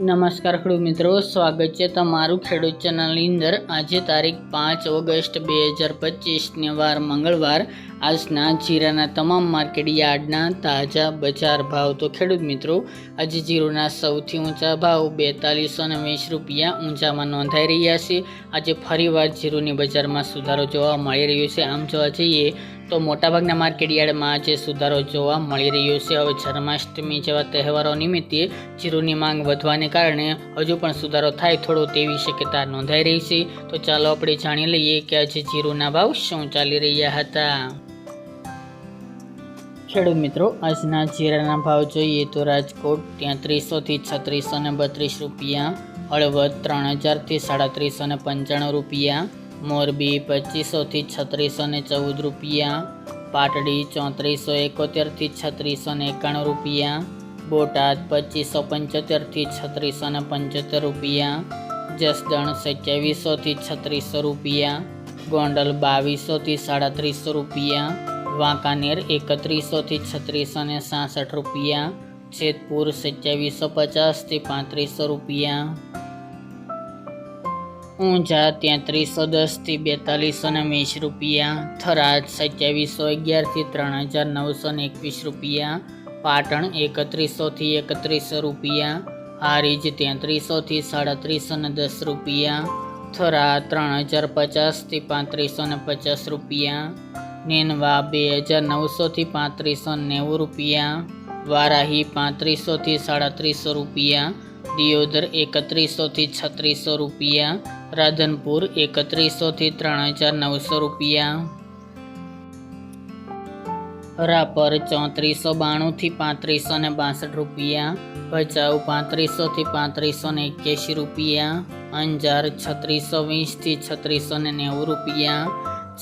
નમસ્કાર ખેડૂત મિત્રો, સ્વાગત છે તમારું ખેડૂત ચેનલની અંદર. આજે તારીખ પાંચ ઓગસ્ટ બે હજાર પચીસને વાર મંગળવાર. આજના જીરાના તમામ માર્કેટ યાર્ડના તાજા બજાર ભાવ. તો ખેડૂત મિત્રો, આજે જીરોના સૌથી ઊંચા ભાવ બેતાલીસો ને વીસ રૂપિયા ઊંચામાં નોંધાઈ રહ્યા છે. આજે ફરીવાર જીરોની બજારમાં સુધારો જોવા મળી રહ્યો છે. આમ જોવા જઈએ તો મોટાભાગના માર્કેટ યાર્ડમાં આજે સુધારો જોવા મળી રહ્યો છે, હવે જન્માષ્ટમી જેવા તહેવારો નિમિત્તે જીરુની માંગ વધવાને કારણે હજુ પણ સુધારો થાય થોડો તેવી શક્યતા નોંધાઈ રહી છે. તો ચાલો આપણે જાણી લઈએ કે આજે જીરુના ભાવ શું ચાલી રહ્યા હતા. ખેડૂત મિત્રો, આજના જીરાના ભાવ જોઈએ તો રાજકોટ ત્યાં ત્રીસોથી છત્રીસો ને બત્રીસ રૂપિયા, હળવદ ત્રણ હજારથી સાડત્રીસો ને પંચાણું રૂપિયા મોરબી પચીસોથી છત્રીસો ને ચૌદ રૂપિયા. પાટડી ચોત્રીસો એકોતેરથી છત્રીસો ને એકાણું રૂપિયા. બોટાદ પચીસો પંચોતેરથી છત્રીસો ને પંચોતેર રૂપિયા. જસદણ સત્યાવીસોથી છત્રીસો રૂપિયા. ગોંડલ બાવીસોથી સાડત્રીસો રૂપિયા. વાંકાનેર એકત્રીસોથી છત્રીસો ને સાસઠ રૂપિયા. જેતપુર સત્યાવીસો પચાસથી પાંત્રીસો રૂપિયા. ઊંઝા ત્યાંત્રીસો દસથી બેતાલીસો ને વીસ રૂપિયા. થરાદ સત્યાવીસો અગિયારથી ત્રણ હજાર નવસો ને એકવીસ રૂપિયા. પાટણ એકત્રીસોથી એકત્રીસો રૂપિયા. હારીજ તેત્રીસોથી સાડત્રીસો ને દસ રૂપિયા. થરા ત્રણ હજાર પચાસથી પાંત્રીસો ને પચાસ રૂપિયા. નેનવા બે હજાર નવસોથી પાંત્રીસો નેવું રૂપિયા. વારાહી પાંત્રીસોથી સાડત્રીસો રૂપિયા. દિયોદર એકત્રીસોથી છત્રીસો રૂપિયા, રાધનપુર એકત્રીસોથી ત્રણ હજાર નવસો રૂપિયા. રાપર ચોત્રીસો બાણુંથી પાંત્રીસો ને બાસઠ રૂપિયા, ભચાઉ પાંત્રીસોથી પાંત્રીસો ને એક્યાસી રૂપિયા, અંજાર છત્રીસો વીસથી છત્રીસો ને નેવું રૂપિયા,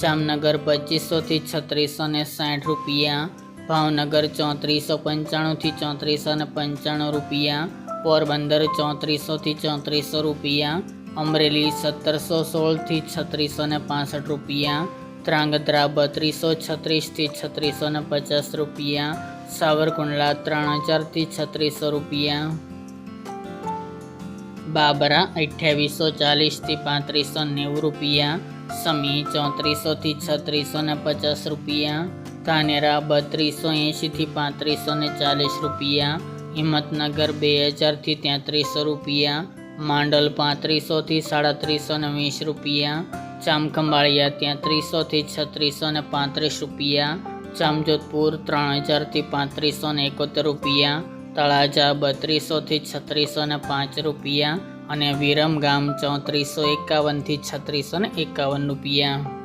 જામનગર પચીસોથી છત્રીસો ને સાઠ રૂપિયા, ભાવનગર ચોત્રીસો પંચાણુંથી ચોત્રીસો ને પંચાણું રૂપિયા પોરબંદર ચોત્રીસોથી ચોત્રીસો રૂપિયા, અમરેલી સત્તરસો સોળથી છત્રીસો ને પાસઠ રૂપિયા, ત્રાંગધ્રા બત્રીસો છત્રીસથી છત્રીસો ને પચાસ રૂપિયા, સાવરકુંડલા ત્રણ હજારથી છત્રીસો રૂપિયા. બાબરા અઠ્યાવીસો ચાલીસથી પાંત્રીસો નેવું રૂપિયા, સમી ચોત્રીસોથી છત્રીસો ને પચાસ રૂપિયા, ધાનેરા બત્રીસો એંશીથી પાંત્રીસો ને ચાલીસ રૂપિયા હિંમતનગર બે હજારથી તેત્રીસો રૂપિયા, માંડલ પાંત્રીસોથી સાડત્રીસો ને વીસ રૂપિયા ચામખંબાળિયા તેત્રીસોથી છત્રીસો ને પાંત્રીસ રૂપિયા, જામજોધપુર ત્રણ હજારથી પાંત્રીસો ને એકોતેર રૂપિયા, તળાજા બત્રીસોથી છત્રીસો ને પાંચ રૂપિયા અને વિરમગામ ચોત્રીસો એકાવનથી છત્રીસો ને એકાવન રૂપિયા.